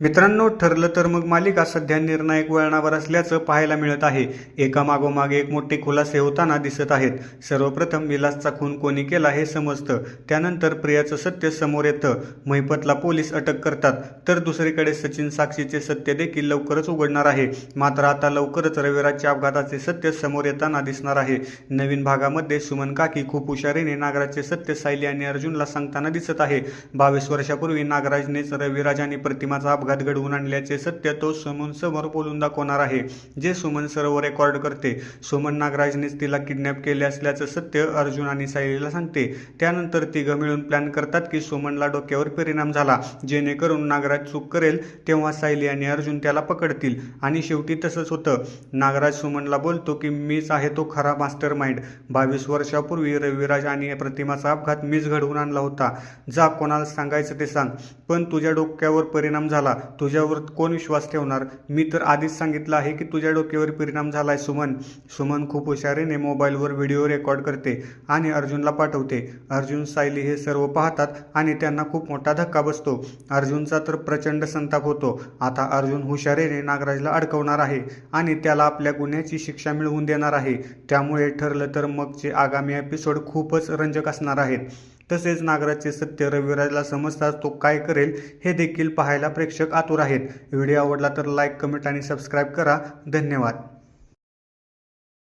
मित्रांनो ठरलं तर मग मालिका सध्या निर्णायक वळणावर असल्याचं पाहायला मिळत आहे. एकामागोमाग एक मोठे खुलासे होताना दिसत आहेत. सर्वप्रथम विलासचा खून कोणी केला हे समजतं. त्यानंतर प्रियाचं सत्य समोर येतं. महिपतला पोलीस अटक करतात. तर दुसरीकडे सचिन साक्षीचे सत्य देखील लवकरच उघडणार आहे. मात्र आता लवकरच रविराजच्या अपघाताचे सत्य समोर येताना दिसणार आहे. नवीन भागामध्ये सुमन काकी खूप हुशारीने नागराजचे सत्य सायली आणि अर्जुनला सांगताना दिसत आहे. बावीस वर्षापूर्वी नागराजनेच रविराज आणि प्रतिमाचा अपघात अपघात घडवून आणल्याचे सत्य तो सुमन समोर बोलून दाखवणार आहे जे सुमन सर्व रेकॉर्ड करते. सुमन नागराजनेच तिला किडनॅप केले असल्याचं सत्य अर्जुन आणि सायलीला सांगते. त्यानंतर तिघं मिळून प्लॅन करतात की सुमनला डोक्यावर परिणाम झाला. जेणेकरून नागराज चूक करेल तेव्हा सायली आणि अर्जुन त्याला पकडतील. आणि शेवटी तसंच होतं. नागराज सुमनला बोलतो की मीच आहे तो खरा मास्टर माइंड बावीस वर्षापूर्वी रविराज आणि प्रतिमाचा अपघात मीच घडवून आणला होता. जा कोणाला सांगायचं ते सांग. पण तुझ्या डोक्यावर परिणाम झाला. तुझ्यावर कोण विश्वास ठेवणार? मी तर आधीच सांगितलं आहे की तुझ्या डोक्यावर परिणाम झालाय सुमन. सुमन खूप हुशारीने मोबाईलवर व्हिडिओ रेकॉर्ड करते आणि अर्जुनला पाठवते. अर्जुन सायली हे सर्व पाहतात आणि त्यांना खूप मोठा धक्का बसतो. अर्जुनचा तर प्रचंड संताप होतो. आता अर्जुन हुशारीने नागराजला अडकवणार आहे आणि त्याला आपल्या गुन्ह्याची शिक्षा मिळवून देणार आहे. त्यामुळे ठरलं तर मगचे आगामी एपिसोड खूपच रंजक असणार आहेत. तसेच नागराजचे सत्य रविराजला समजताच तो काय करेल हे देखील पाहायला प्रेक्षक आतुर आहेत. व्हिडिओ आवडला तर लाईक कमेंट आणि सबस्क्राईब करा. धन्यवाद.